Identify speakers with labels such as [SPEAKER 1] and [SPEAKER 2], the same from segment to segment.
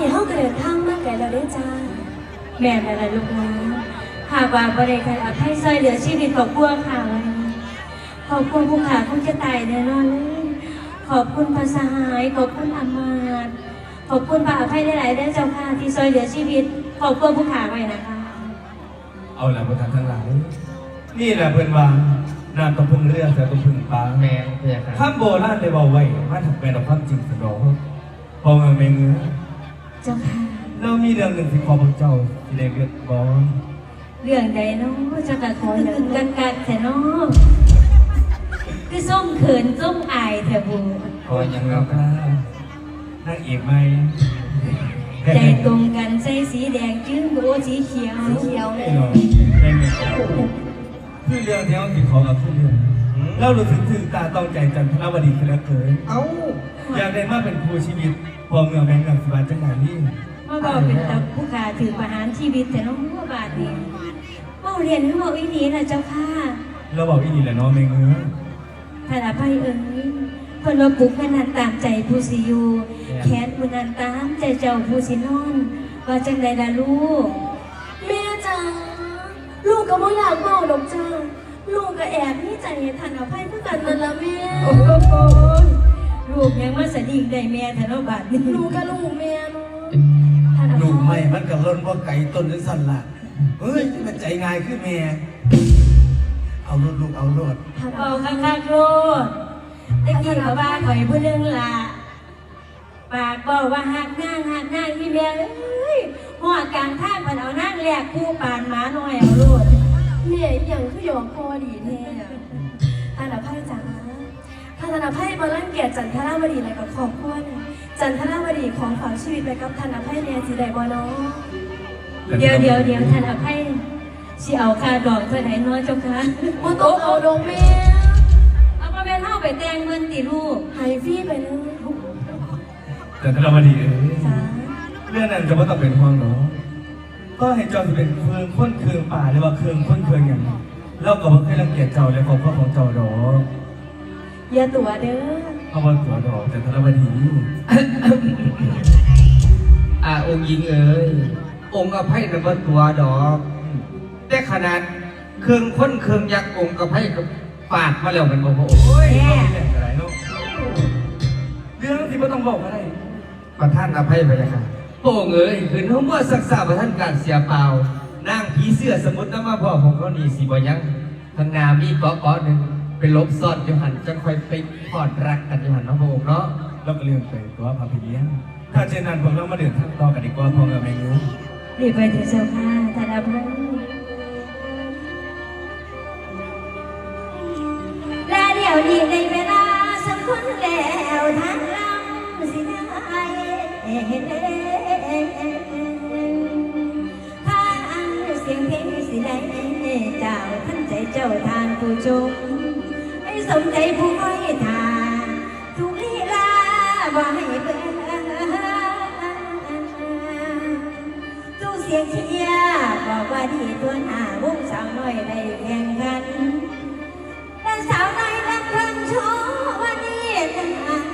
[SPEAKER 1] นนี้เฮาก็เดินทางมาไกลแล้วเด้อจ้า
[SPEAKER 2] แม่แต่ละลูกหลานหากว่าบริการอภัยซอยเหลือชีวิตของพวกข่าวขอบคุณผู้ขาคงจะตายแน่นอนเลยขอบคุณพระสหาย ขอบคุณอามาตย์ขอบคุณพระอภัยหลายๆเด้อเจ้าค่ะที่ซอยเหลือชีวิตขอบคุณผู้ขาไว้นะคะ
[SPEAKER 3] เอาละประธานทั้งหลาย นี่แหละเพื่อนว่าน้ำต้องพึ่งเรือแต่ต้องพึ่งปลา
[SPEAKER 4] แม่เพื่อค่ะ
[SPEAKER 3] ข้ามโบราณเลยบอกไว้ว่าถึงแปลเอาความจริงสนองพอเงินไม่เงื้อ
[SPEAKER 2] เจ้าค่ะ
[SPEAKER 3] เรามีเรื่องหนึ่งที่ขอพระเจ้าที่ได้เกิดบอ
[SPEAKER 2] เรื่องใดเนาะเจ้าค่ะขอถึงกันกันแต่เนาะคือส้มเขินส้มอายแถวบู
[SPEAKER 4] ขออย่าง
[SPEAKER 3] เรา
[SPEAKER 4] เรา
[SPEAKER 3] ก็นั่งเอกไหม
[SPEAKER 2] ใจตรงกันใส่สีแดงจื้นโบสีเขียว
[SPEAKER 1] สีเขียวเลย
[SPEAKER 3] ไม่นอนไม่เงื้อคือเรื่องที่เขาติดของกับคือเรื่องเรารู้สึกถึงตาต้องใจจันทรวดีขึ้นแล้วเกิน
[SPEAKER 4] เอ้า
[SPEAKER 3] อยากได้มาเป็นครูชีวิต พอเงือแมงกับสบายจังหวะนี้
[SPEAKER 2] มาบอกเป็นตาผู้ขาถือประหารชีวิตแต่น้องหัวบาทนี่เมาเรียนให้บอกอีนี้นะเจ้าค่ะ
[SPEAKER 3] เราบอกอีนี่แหละเน้องแมงเงื้อ
[SPEAKER 2] ท่านอภัยเอ๋ยเพิ่นว่าปลุกให้นันตามใจผู้สิอยู่แขนผู้นันตามใจเจ้าผู้สินอน ว่าจังใดล่ะลูก
[SPEAKER 1] แม่จ๋าลูกก็บ่อยากเมาดอกจ้าลูกก็แอบนี่ใจให้ท่านอภัยเพื่อกันนั่นละแม่
[SPEAKER 2] โอ้โห ลูกยังมาสะดิ่งได้แม่แต่ละบาทนี่
[SPEAKER 1] ลูกก็ลูกแม่เนาะท่านอภัย
[SPEAKER 5] ลูกไม่มันกับล้นว่าไก่ต้นนึกสั่นละเฮ้ยมันใจง่ายขึ้นแม่ เอารถลูกเอารถ
[SPEAKER 1] ท่านอ
[SPEAKER 2] เอา
[SPEAKER 1] ภัย
[SPEAKER 2] คักๆโลดตะกี้เขาว่าข่อยผู้หนึงล่ะปากบอกว่าหักนางหักนางที่แม่เอ้ยหัวกลางทางมันเอานางแหลกคู่ปานหมาหน่อยเอาโลด
[SPEAKER 1] แม่อหย่างคือหยอกพอดีแท้ท่านอภัยจ๋า ท่านอภัยมาลั่นเกียรติจันทราวดีอะไรกับครอบครัวเนี่ยจันทราวดีของฝากชีวิตไปกับท่านอภัยเนี่ยสิได้บ่เนาะ
[SPEAKER 2] เดี๋ยวเดี๋ยวเดี๋ยวท่านอภัยสิเอาค่าดอกเท่าไหร่น้อยเจ้าคะ
[SPEAKER 1] บ่ต้องเอาดงแม่
[SPEAKER 2] เอามาเป็นเท่าไปแต่งเงินติลูก
[SPEAKER 1] ใหายฟรีไปเลย
[SPEAKER 3] แต่ถ้าเรามาดีเอ้ย
[SPEAKER 1] จ้า
[SPEAKER 3] เรื่องนั้นจะไม่ต้องเป็นห่วงเนาะก็ให้เจ้าจะเป็นเครืองค้นเครืองป่าหรือว่าเครืองค้นเครืองอย่างนี้เราก็ไม่เคยรังเกียจเจ้าและครอบครัวของเจ้าดอก
[SPEAKER 1] อย่าตัวเด้อ
[SPEAKER 3] เพราะว่าตัวดอกแต่ถ้าเรามาดี
[SPEAKER 4] อ่าองค์หญิงเอ๋ยองค์อภัยนบ่ตัวดอก แต่ขนาดเครื่องค้นเครื่องยักษ์องค์อภัยก็ปาดมาแล้วมันบ่พอองค์
[SPEAKER 3] โอ้ยเราไม่แต่งอะไรเนาะเรื่องที่ไม่ต้องบอกอะไร
[SPEAKER 4] ประท่านอภัยไปเลยค่ะพระองค์เอ๋ยขืนเขาเมื่อสักษาประท่านการเสียเปล่านางผีเสื้อสมุทรน้ำมาพ่อของเขานี่สีบ่ยังทางนามีเกาะเกาะหนึ่ง ไปลบซ่อนอยู่หันจะค่อยไปพอดรักกันอยู่หันเนาะพระองค์เนาะ
[SPEAKER 3] เราก็เรื่องไปตัวพาไปเลี้ยงถ้าเช่นนั้นพวกเรามาเดินทางต่อกันดีกว่าพอกับแมงงู
[SPEAKER 2] รีบไปเถอะเจ้าค่ะท่านอภัยและเดี๋ยวนี้ในเวล สียงเชียร์บอกว่าดีตัวหน้าวงสาวน้อยได้แข่งกันแต่สาวน้อยรักเพิ่งโชว์วันนี้ต่าง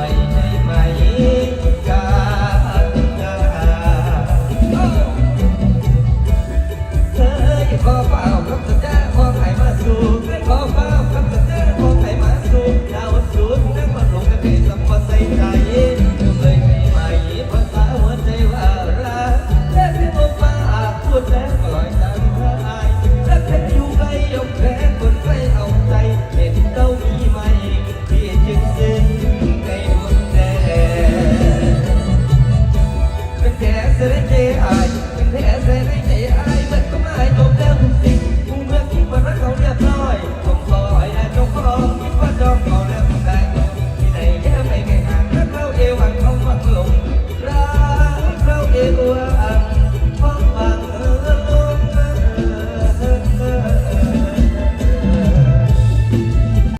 [SPEAKER 2] 欢迎